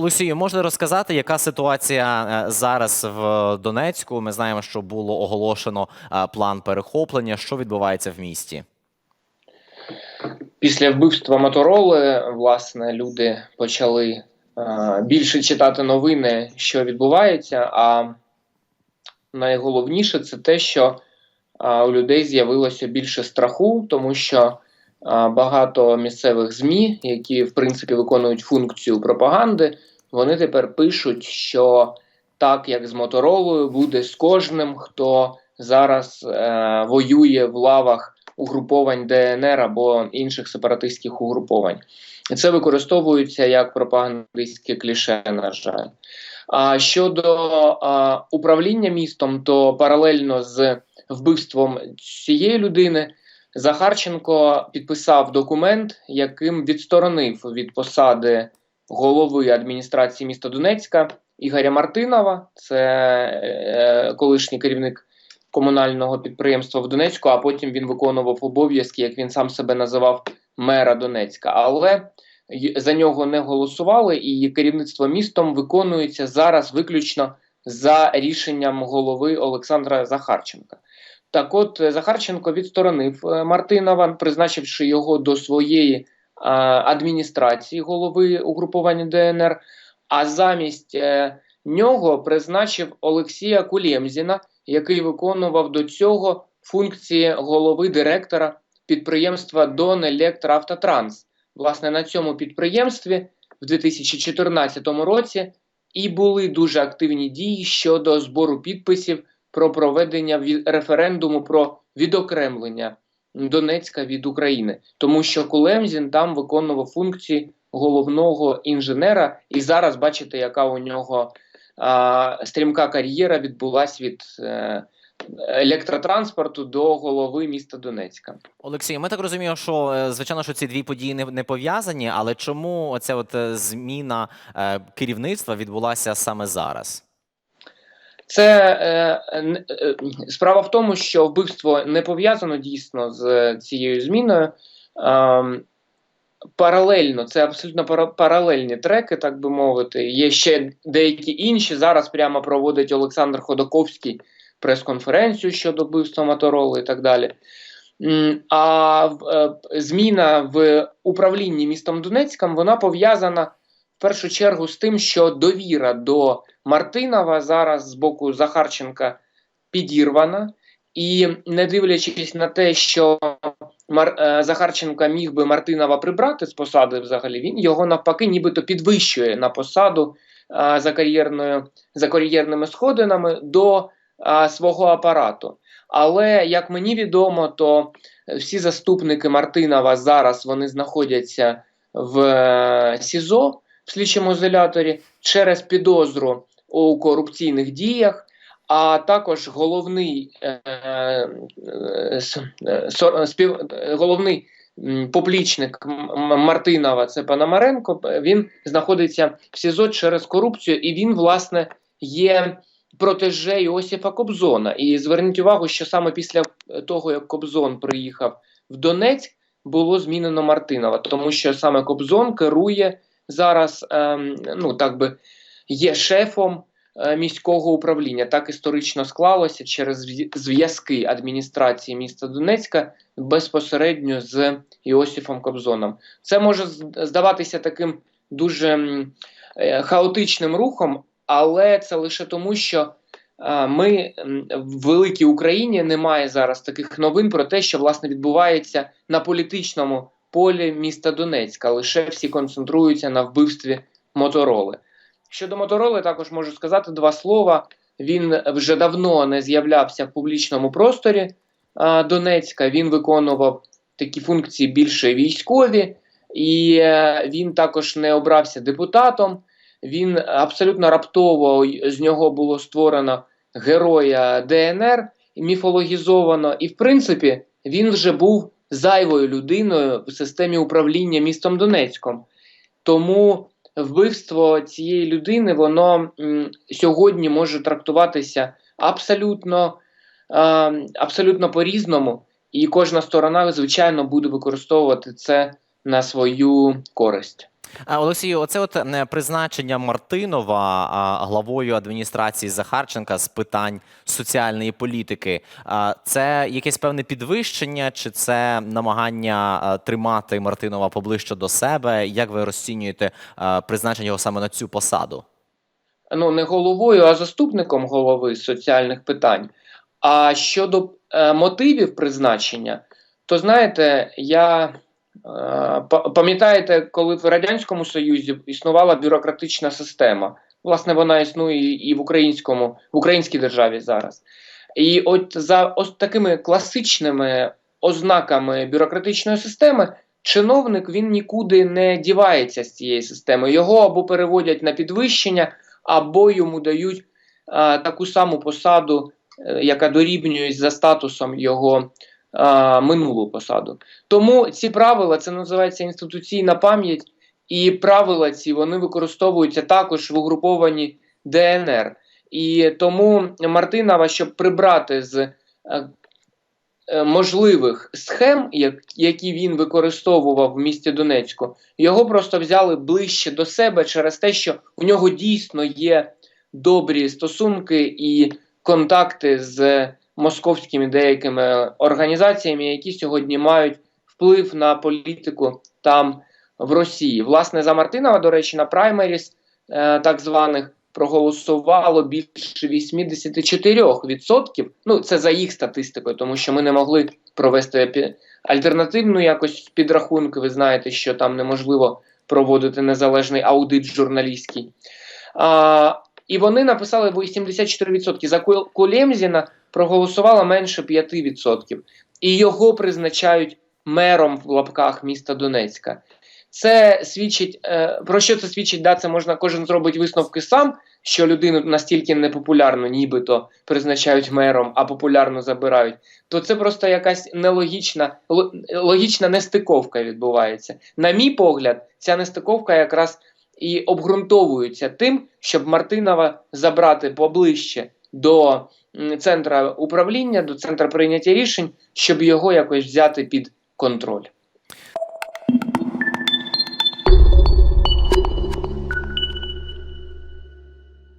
Олексію, можна розказати, яка ситуація е, зараз в Донецьку? Ми знаємо, що було оголошено е, план перехоплення. Що відбувається в місті? Після вбивства Мотороли, власне, люди почали е, більше читати новини, що відбувається. А найголовніше це те, що е, у людей з'явилося більше страху, тому що багато місцевих ЗМІ, які в принципі виконують функцію пропаганди, вони тепер пишуть, що так як з Моторолою буде з кожним, хто зараз е, воює в лавах угруповань ДНР або інших сепаратистських угруповань. І це використовується як пропагандистське кліше, на жаль. А щодо а, управління містом, то паралельно з вбивством цієї людини Захарченко підписав документ, яким відсторонив від посади голови адміністрації міста Донецька Ігоря Мартинова, це е, колишній керівник комунального підприємства в Донецьку, а потім він виконував обов'язки, як він сам себе називав, мера Донецька. Але за нього не голосували, і керівництво містом виконується зараз виключно за рішенням голови Олександра Захарченка. Так, от е, Захарченко відсторонив е, Мартинова, призначивши його до своєї е, адміністрації голови угрупування ДНР. А замість нього призначив Олексія Кулємзіна, який виконував до цього функції голови директора підприємства Донелектроавтотранс. Власне, на цьому підприємстві в 2014 році і були дуже активні дії щодо збору підписів про проведення референдуму про відокремлення Донецька від України, тому що Кулемзін там виконував функції головного інженера, і зараз бачите, яка у нього а, стрімка кар'єра відбулась від е, електротранспорту до голови міста Донецька. Олексій, ми так розуміємо, що е, звичайно, що ці дві події не, не пов'язані, але чому оця от е, зміна керівництва відбулася саме зараз? Це е, е, справа в тому, що вбивство не пов'язано дійсно з цією зміною. Ем, паралельно, це абсолютно пара- паралельні треки, так би мовити. Є ще деякі інші. Зараз прямо проводить Олександр Ходоковський прес-конференцію щодо вбивства Мотороли і так далі. А е, зміна в управлінні містом Донецьком вона пов'язана в першу чергу з тим, що довіра до Мартинова зараз з боку Захарченка підірвана, і не дивлячись на те, що Мар, е, Захарченка міг би Мартинова прибрати з посади, взагалі він його навпаки, нібито підвищує на посаду е, за кар'єрною за кар'єрними сходинами до е, свого апарату. Але як мені відомо, то всі заступники Мартинова зараз вони знаходяться в СІЗО в слідчому ізоляторі через підозру у корупційних діях, а також головний е, е, е, спів, е, головний поплічник Мартинова, це Пономаренко. Він знаходиться в СІЗО через корупцію, і він, власне, є протеже Іосифа Кобзона. І зверніть увагу, що саме після того, як Кобзон приїхав в Донецьк, було змінено Мартинова, тому що саме Кобзон керує зараз, ем, ну так би є шефом е, міського управління. Так історично склалося через зв'язки адміністрації міста Донецька безпосередньо з Іосифом Кобзоном. Це може здаватися таким дуже е, хаотичним рухом, але це лише тому, що е, ми в великій Україні немає зараз таких новин про те, що власне відбувається на політичному полі міста Донецька. Лише всі концентруються на вбивстві Мотороли. Щодо Мотороли, також можу сказати два слова. Він вже давно не з'являвся в публічному просторі а, Донецька. Він виконував такі функції більше військові, і е, він також не обрався депутатом. Він абсолютно раптово з нього було створено героя ДНР, міфологізовано, і в принципі він вже був зайвою людиною в системі управління містом Донецьком. Тому вбивство цієї людини воно сьогодні може трактуватися абсолютно, абсолютно по-різному, і кожна сторона, звичайно, буде використовувати це на свою користь. А, Олексію, оце от е, призначення Мартинова главою адміністрації Захарченка з питань соціальної політики. А, Це якесь певне підвищення, чи це намагання тримати Мартинова поближче до себе? Як ви розцінюєте призначення його саме на цю посаду? ну не головою, а заступником голови соціальних питань. А щодо е, мотивів призначення, то знаєте, я е, пам'ятаєте, коли в Радянському Союзі існувала бюрократична система. Власне, вона існує і в українському, в українській державі зараз. І от за ось такими класичними ознаками бюрократичної системи чиновник він нікуди не дівається з цієї системи. Його або переводять на підвищення, або йому дають а, таку саму посаду, е, яка дорівнює за статусом його а, минулу посаду. Тому ці правила це називається інституційна пам'ять, і правила ці вони використовуються також в угрупованні ДНР. І тому Мартинова, щоб прибрати з е, е, можливих схем, які він використовував в місті Донецьку, його просто взяли ближче до себе через те, що в нього дійсно є добрі стосунки і контакти з московськими деякими організаціями, які сьогодні мають вплив на політику там в Росії. Власне, за Мартинова, до речі, на праймеріс е, так званих проголосувало більше 84%. Ну, це за їх статистикою, тому що ми не могли провести альтернативну якось підрахунки. Ви знаєте, що там неможливо проводити незалежний аудит журналістський. А, і вони написали 84%. За Ку- Кулемзіна проголосувало менше 5%. І його призначають мером в лапках міста Донецька. Це свідчить е, про що це свідчить? Да, це можна кожен зробить висновки сам, що людину настільки непопулярну, нібито призначають мером, а популярно забирають. То це просто якась нелогічна логічна нестиковка відбувається. На мій погляд, ця нестиковка якраз і обґрунтовується тим, щоб Мартинова забрати поближче до центра управління, до центра прийняття рішень, щоб його якось взяти під контроль.